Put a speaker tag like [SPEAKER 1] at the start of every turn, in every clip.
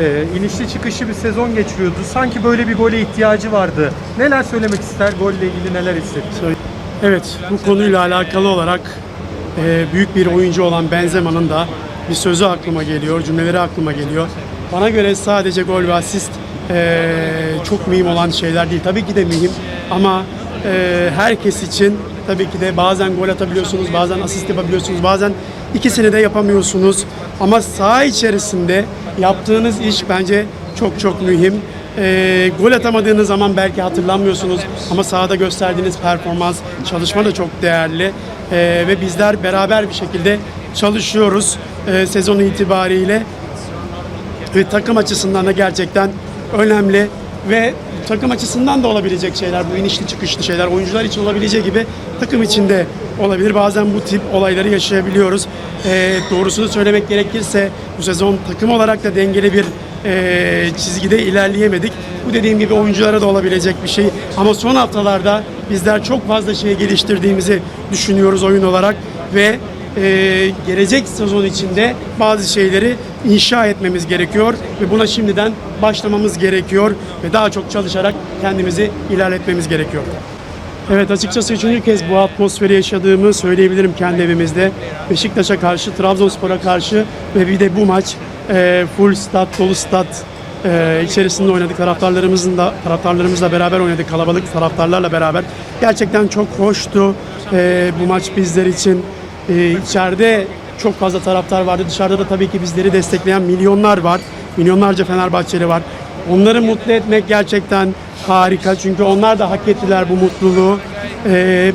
[SPEAKER 1] Ee, inişli çıkışlı bir sezon geçiriyordu. Sanki böyle bir gole ihtiyacı vardı. Neler söylemek ister? Golle ilgili neler hissetti?
[SPEAKER 2] Evet, bu konuyla alakalı olarak e, büyük bir oyuncu olan Benzema'nın da bir sözü aklıma geliyor, cümleleri aklıma geliyor. Bana göre sadece gol ve asist e, çok mühim olan şeyler değil. Tabii ki de mühim ama e, herkes için tabii ki de bazen gol atabiliyorsunuz, bazen asist yapabiliyorsunuz, bazen ikisini de yapamıyorsunuz. Ama saha içerisinde yaptığınız iş bence çok çok mühim. E, gol atamadığınız zaman belki hatırlanmıyorsunuz ama sahada gösterdiğiniz performans, çalışma da çok değerli. E, ve bizler beraber bir şekilde çalışıyoruz e, sezon itibariyle. Ve takım açısından da gerçekten önemli ve takım açısından da olabilecek şeyler bu inişli çıkışlı şeyler oyuncular için olabileceği gibi takım içinde olabilir. Bazen bu tip olayları yaşayabiliyoruz. Ee, doğrusunu söylemek gerekirse bu sezon takım olarak da dengeli bir e, çizgide ilerleyemedik. Bu dediğim gibi oyunculara da olabilecek bir şey. Ama son haftalarda bizler çok fazla şey geliştirdiğimizi düşünüyoruz oyun olarak ve e, gelecek sezon içinde bazı şeyleri inşa etmemiz gerekiyor ve buna şimdiden başlamamız gerekiyor ve daha çok çalışarak kendimizi ilerletmemiz gerekiyor. Evet açıkçası üçüncü kez bu atmosferi yaşadığımı söyleyebilirim kendi evimizde. Beşiktaş'a karşı, Trabzonspor'a karşı ve bir de bu maç e, full stat, dolu stat e, içerisinde oynadık. Taraftarlarımızın da taraftarlarımızla beraber oynadık. Kalabalık taraftarlarla beraber. Gerçekten çok hoştu e, bu maç bizler için. E, içeride çok fazla taraftar vardı. Dışarıda da tabii ki bizleri destekleyen milyonlar var. Milyonlarca Fenerbahçeli var. Onları mutlu etmek gerçekten harika. Çünkü onlar da hak ettiler bu mutluluğu. E,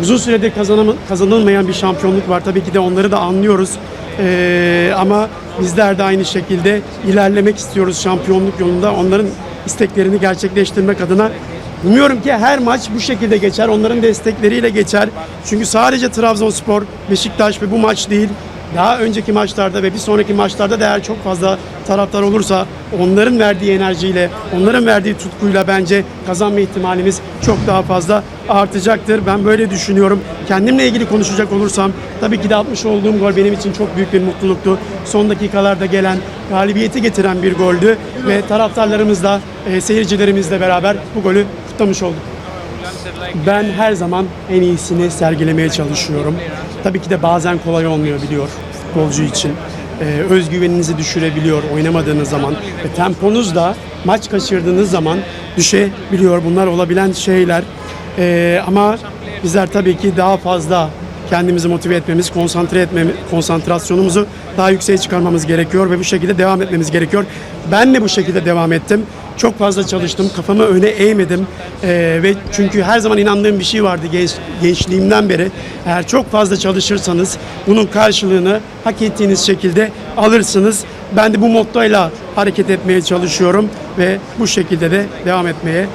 [SPEAKER 2] uzun süredir kazanam- kazanılmayan bir şampiyonluk var. Tabii ki de onları da anlıyoruz. E, ama bizler de aynı şekilde ilerlemek istiyoruz şampiyonluk yolunda. Onların isteklerini gerçekleştirmek adına Umuyorum ki her maç bu şekilde geçer. Onların destekleriyle geçer. Çünkü sadece Trabzonspor, Beşiktaş ve bu maç değil. Daha önceki maçlarda ve bir sonraki maçlarda da eğer çok fazla taraftar olursa onların verdiği enerjiyle, onların verdiği tutkuyla bence kazanma ihtimalimiz çok daha fazla artacaktır. Ben böyle düşünüyorum. Kendimle ilgili konuşacak olursam tabii ki de atmış olduğum gol benim için çok büyük bir mutluluktu. Son dakikalarda gelen galibiyeti getiren bir goldü ve taraftarlarımızla, e, seyircilerimizle beraber bu golü kutlamış olduk. Ben her zaman en iyisini sergilemeye çalışıyorum. Tabii ki de bazen kolay olmuyor biliyor golcü için. Ee, özgüveninizi düşürebiliyor oynamadığınız zaman ve temponuz da maç kaçırdığınız zaman düşebiliyor. Bunlar olabilen şeyler. Ee, ama bizler tabii ki daha fazla kendimizi motive etmemiz, konsantre etmemiz, konsantrasyonumuzu daha yükseğe çıkarmamız gerekiyor ve bu şekilde devam etmemiz gerekiyor. Ben de bu şekilde devam ettim. Çok fazla çalıştım, kafamı öne eğmedim Ee, ve çünkü her zaman inandığım bir şey vardı genç, gençliğimden beri. Eğer çok fazla çalışırsanız bunun karşılığını hak ettiğiniz şekilde alırsınız. Ben de bu mottoyla hareket etmeye çalışıyorum ve bu şekilde de devam etmeye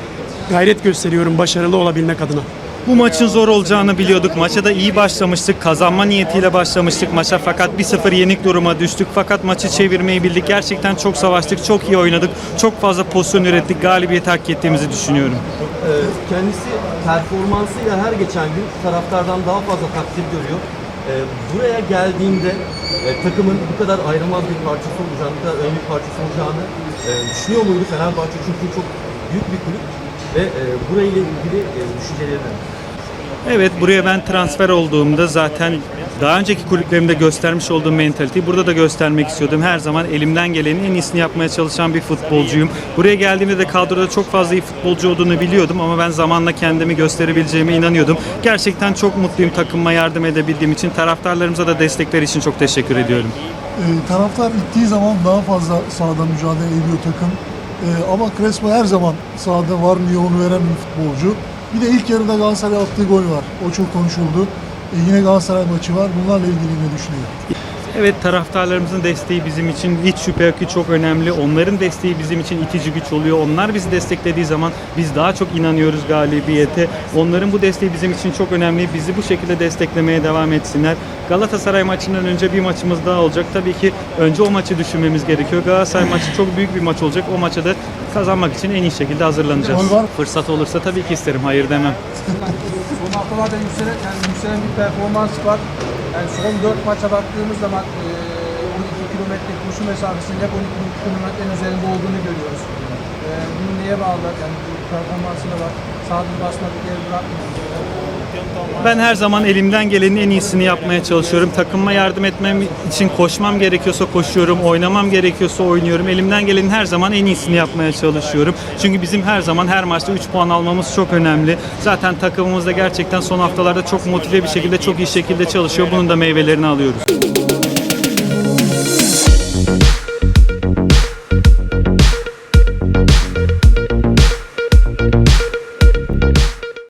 [SPEAKER 2] gayret gösteriyorum başarılı olabilmek adına.
[SPEAKER 3] Bu maçın zor olacağını biliyorduk. Maça da iyi başlamıştık. Kazanma niyetiyle başlamıştık maça fakat 1-0 yenik duruma düştük. Fakat maçı çevirmeyi bildik. Gerçekten çok savaştık, çok iyi oynadık. Çok fazla pozisyon ürettik. Galibiyeti hak ettiğimizi düşünüyorum.
[SPEAKER 4] Ee, Kendisi performansıyla her geçen gün taraftardan daha fazla takdir görüyor. Ee, Buraya geldiğinde e, takımın bu kadar ayrılmaz bir parçası olacağını, kadar önemli bir parçası olacağını e, düşünüyor muydu Fenerbahçe? Çünkü çok büyük bir kulüp ve e, burayla ilgili e, düşünceleri ne?
[SPEAKER 3] Evet buraya ben transfer olduğumda zaten daha önceki kulüplerimde göstermiş olduğum mentaliteyi burada da göstermek istiyordum. Her zaman elimden gelenin en iyisini yapmaya çalışan bir futbolcuyum. Buraya geldiğimde de kadroda çok fazla iyi futbolcu olduğunu biliyordum ama ben zamanla kendimi gösterebileceğime inanıyordum. Gerçekten çok mutluyum takımıma yardım edebildiğim için. Taraftarlarımıza da destekleri için çok teşekkür ediyorum.
[SPEAKER 5] E, taraftar ittiği zaman daha fazla sahada mücadele ediyor takım. E, ama Crespo her zaman sahada var mı onu veren bir futbolcu. Bir de ilk yarıda Galatasaray attığı gol var. O çok konuşuldu. E, yine Galatasaray maçı var. Bunlarla ilgili ne düşünüyor?
[SPEAKER 3] Evet taraftarlarımızın desteği bizim için hiç şüphe yok ki çok önemli. Onların desteği bizim için itici güç oluyor. Onlar bizi desteklediği zaman biz daha çok inanıyoruz galibiyete. Onların bu desteği bizim için çok önemli. Bizi bu şekilde desteklemeye devam etsinler. Galatasaray maçından önce bir maçımız daha olacak. Tabii ki önce o maçı düşünmemiz gerekiyor. Galatasaray maçı çok büyük bir maç olacak. O maça da kazanmak için en iyi şekilde hazırlanacağız. Fırsat olursa tabii ki isterim. Hayır demem.
[SPEAKER 6] Son haftalarda yükselen, yani yükselen bir performans var. Yani son 4 maça baktığımız zaman e, 12 kilometre koşu mesafesinin hep 12 kilometrenin üzerinde olduğunu görüyoruz. Ee, bunu neye bağlı? Yani bu performansına bak. Sağdan basmak bir yere bırakmıyor.
[SPEAKER 3] Ben her zaman elimden gelenin en iyisini yapmaya çalışıyorum. Takımıma yardım etmem için koşmam gerekiyorsa koşuyorum, oynamam gerekiyorsa oynuyorum. Elimden gelenin her zaman en iyisini yapmaya çalışıyorum. Çünkü bizim her zaman her maçta 3 puan almamız çok önemli. Zaten takımımız da gerçekten son haftalarda çok motive bir şekilde, çok iyi şekilde çalışıyor. Bunun da meyvelerini alıyoruz.